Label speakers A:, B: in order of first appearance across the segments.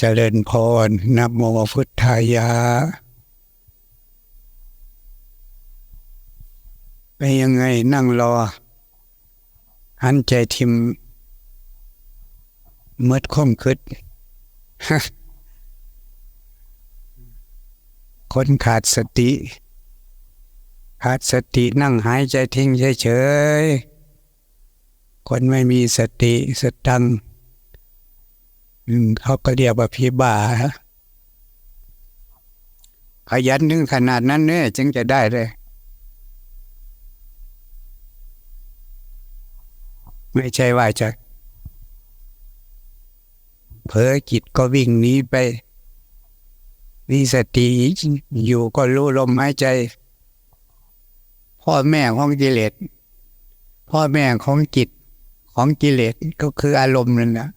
A: เจริญพรนะโมพุทธายะเป็นยังไงนั่งรอ หันใจทิมเมื่อคมคืดคนขาดสติ ขาดสตินั่งหายใจทิ้งเฉยๆคนไม่มีสติสตังค์ เขาก็เรียกว่าพี่บ้าขยันถึงขนาดนั้นเนี่ยจึงจะได้เลย ไม่ใช่ว่าจะเผลอจิตก็วิ่งหนีไปมีสติอยู่ก็รู้ลมหายใจ พ่อแม่ของกิเลสพ่อแม่ของจิตของกิเลสก็คืออารมณ์นั่นนะ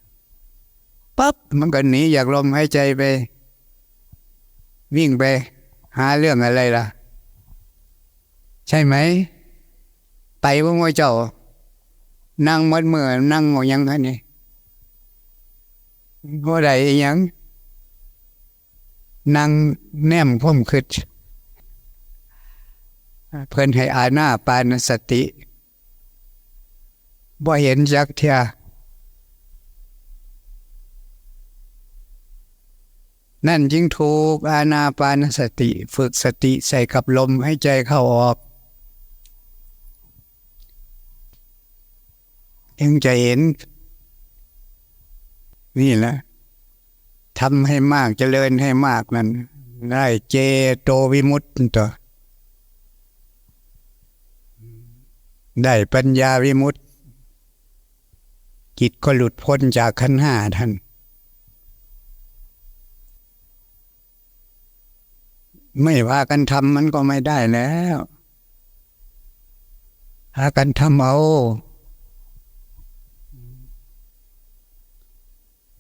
A: ปั๊บมันก็หนีอยากลมหายใจไป วิ่งไป หาเรื่องอะไรล่ะ ใช่ไหมไปว่าโมเจ้า นั่งมัดเมื่อนั่งงอยังคะนี่ว่าใดยัง นั่งแนมพ่มคืดเพิ่นให้อาหน้าปานสติบ่เห็นจักเทีย นั่นจึงถูกอาณาปานสติ ฝึกสติใส่กับลมให้ใจเข้าออกยังจะเห็น นี่แหละทำให้มากจเจริญให้มากนั่นได้เจโตวิมุตติตัวได้ปัญญาวิมุตติจิตก็หลุดพ้นจากขันห้าท่าน ไม่ว่ากันทำมันก็ไม่ได้แล้วหากันทำเอา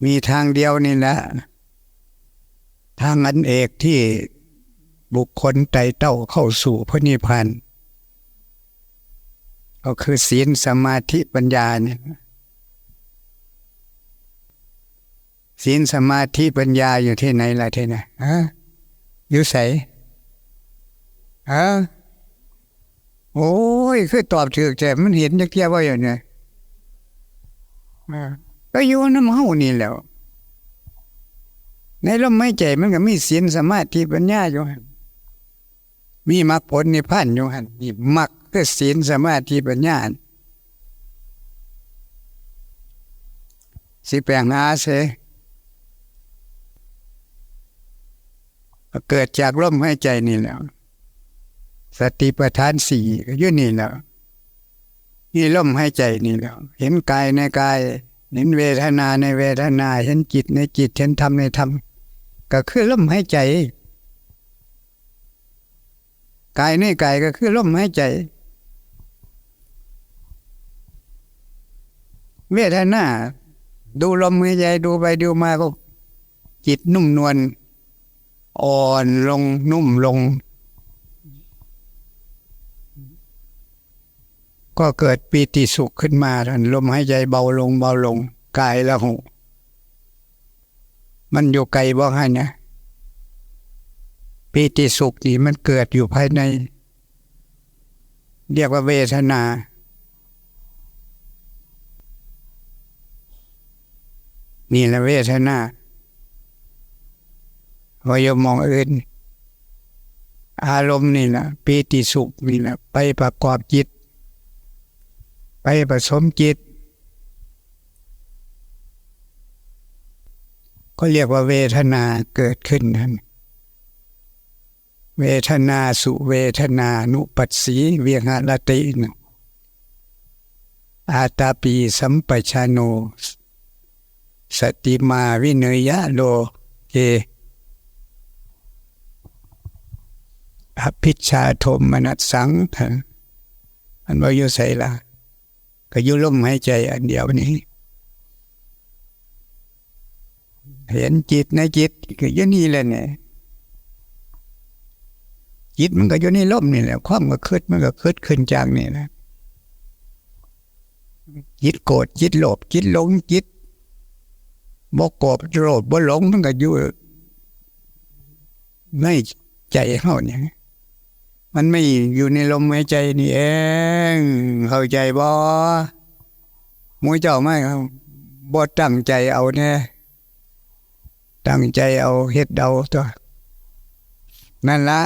A: มีทางเดียวนี่แหละ ทางอันเอกที่บุคคลไต่เต้าเข้าสู่พระนิพพานก็คือศีลสมาธิปัญญาเนี่ยศีลสมาธิปัญญาอยู่ที่ไหนล่ะที่ไหนฮะ อยู่ใสฮะโอ้ยคือตอบถูกแต่มันเห็นจักเทียว่าอย่างไงก็อยู่น้ำเฮานี่แล้ว ในลมไม่ใจมันก็มีศีลสมาธิปัญญาอยู่หันมีมรรคผลนิพพานอยู่หันนี่มรรคคือศีลสมาธิปัญญาสิแปลงหาเส เกิดจากลมหายใจนี่แหล้วสติปัฏฐานสี่ก็อยู่นี่แหล้วนี่ลมหายใจนี่แหล้วเห็นกายในกาย เห็นเวทนาในเวทนา เห็นจิตในจิต เห็นธรรมในธรรมก็คือลมหายใจกายในกายก็คือลมหายใจ เวทนาดูลมหายใจดูไปดูมาก็จิตนุ่มนวล อ่อนลงนุ่มลง ก็เกิดปีติสุขขึ้นมาทันลมหายใจเบาลงเบาลงกายละหูมันอยู่ไกลบ่ฮะเนี่ยปีติสุขนี่มันเกิดอยู่ภายใน เรียกว่าเวทนา นี่แหละเวทนา พอยมองอื่น อารมณ์นี่แหละปีติสุขนี่แหละไปประกอบจิต ไปผสมจิต ก็เรียกว่าเวทนาเกิดขึ้นนั่นเวทนาสุเวทนานุปัสสีเวียงหรตินอาตาปีสัมปชาโน สติมาวิเนยะโลเก อภิชาโทมนัสสังอันว่าอยู่ใส่ละก็อยู่ลมหายใจอันเดียวนี้ เห็นจิตในจิตก็อยู่นี่แหละเนี่ยจิตมันก็อยู่ในลมนี่แหละความก็คืดมันก็คืดขึ้นจากนี่แหละจิตโกรธจิตโลภจิตหลงจิตบ่โกรธโกรธบ่หลงมันก็อยู่ในใจเฮาเนี่ย มันไม่อยู่ในลมหายใจนี่เอง เข้าใจบ่หมูเจ้าไม่ครับบ่ตั้งใจเอาแน่ตั้งใจเอาเฮ็ดเอาตัวนั่นละ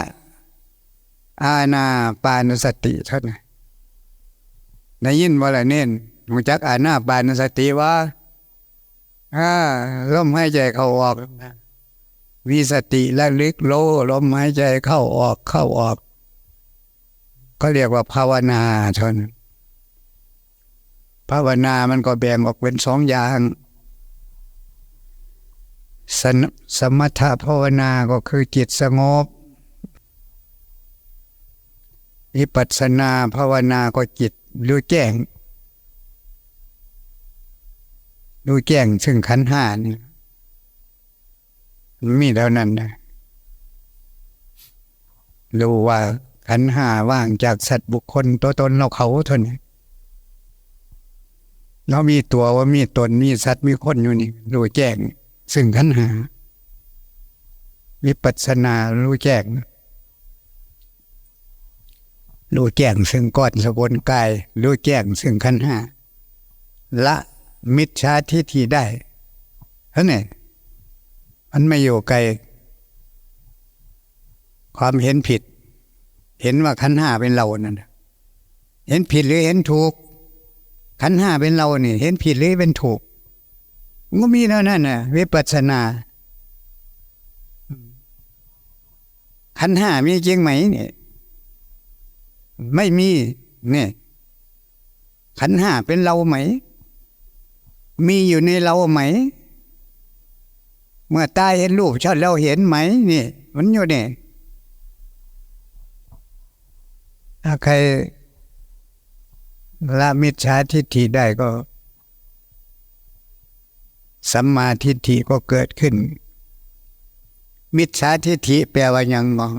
A: อาณาปานสติเท่านั้นได้ยินว่าละเน้นหูจักอาณาปานสติว่าอ่าลมหายใจเข้าออกมีสติและลึกโลลมหายใจเข้าออกเข้าออก ก็เรียกว่าภาวนาเท่านภาวนามันก็แบ่งออกเป็นสองอย่างสสมถะภาวนาก็คือจิตสงบวิปัสสนาภาวนาก็จิตรู้แจ้งรู้แจ้งซึ่งขันห้านี่มันมีเท่านั้นนะรู้ว่า ขันหาว่างจากสัตว์บุคคลตัวตนเราเขาเท่านี้เรามีตัวว่ามีตนมีสัตว์มีคนอยู่นี่รู้แจ้ง ซึ่งขันหา วิปัสสนารู้แจ้งรู้แจ้งซึ่งก้อนสบนกายรู้แจ้งซึ่งขันหาละมิจฉาทิฏฐิได้เท่านี้มันไม่อยู่ไกล ความเห็นผิด เห็นว่าขันห้าเป็นเรานั่นน่ะเห็นผิดหรือเห็นถูก ขันห้าเป็นเราเนี่เห็นผิดหรือเป็นถูกมันก็มีเท่านั้นน่ะวิปัสสนา ขันห้ามีจริงไหมเนี่ย ไม่มี เนี่ย ขันห้าเป็นเราไหม มีอยู่ในเราไหม เมื่อตายเห็นรูปชัดเราเห็นไหมนี่ มันอยู่เนี่ย ถ้าใครละมิจฉาทิฏฐิได้ก็ สัมมาทิฏฐิก็เกิดขึ้น มิจฉาทิฏฐิแปลว่ายังงอง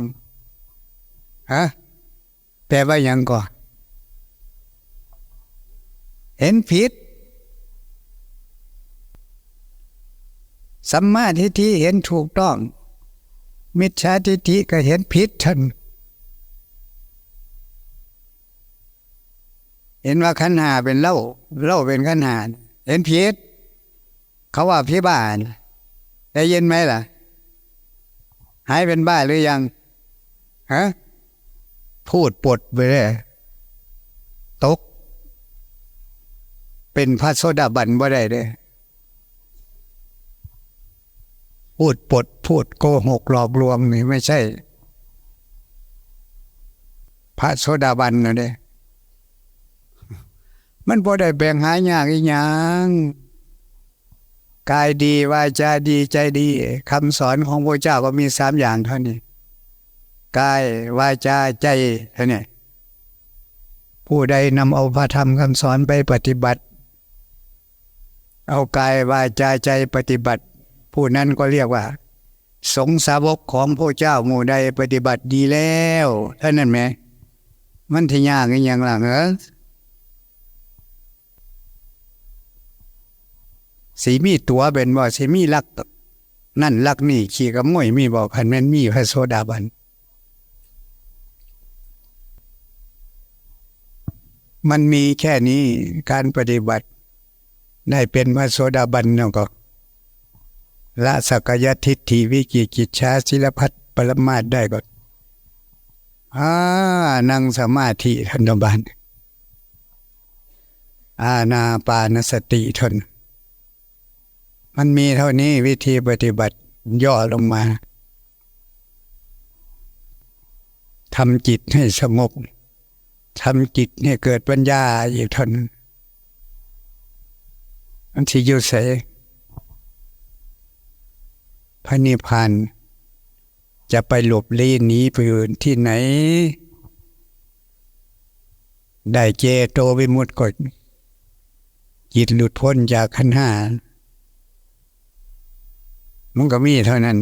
A: ฮะแปลว่ายังก่อนเห็นผิด สัมมาทิฏฐิเห็นถูกต้อง มิจฉาทิฏฐิก็เห็นผิดทัน เห็นว่าขันหาเป็นเล่าเล่าเป็นขันหาเห็นผิดเขาว่าพี่บ้านได้ยินไหมล่ะ หายเป็นบ้าหรือยังฮะพูดปดไปเลยตก เป็นพระโสดาบันบ่ได้เด้พูดปดพูดโกหกหลอกลวงนี่ไม่ใช่ พระโสดาบันนะเด้ มันบ่ได้แบ่งหายากอีหยังกายดีวาจาดีใจดีคำสอนของพระเจ้าก็มีสามอย่างเท่านี้กายวาจาใจเท่านี้ผู้ใดนำเอาพระธรรมคำสอนไปปฏิบัติ เอากายวาจาใจปฏิบัติ ผู้นั้นก็เรียกว่า สงสาวกของพระเจ้าหมู่ใดปฏิบัติดีแล้วเท่านั้นไหมมันที่ยากอีหยังล่ะเหรอ สีมีตัวเป็นบ่สีมีลัก นั่นลักนี่ขี่กับมวยมีบอกคันแม่นมีพระโสดาบันมันมีแค่นี้การปฏิบัติได้เป็นพระโสดาบันเนาะก็ละสักยทิฏฐิวิกิกิจชาศิลพัฒปรมาตได้ก็อ่านั่งสมาธิทันบานอาณาปานสติทน มันมีเท่านี้วิธีปฏิบัติย่อลงมาทำจิตให้สงบทำจิตให้เกิดปัญญาอีกทนอันที่อยู่ใสพระนิพพานจะไปหลบลี้หนีไปอื่นที่ไหน ได้เจโตวิมุตติกจิตหลุดพ้นจากขันธ์ห้า มันก็มีเท่านั้น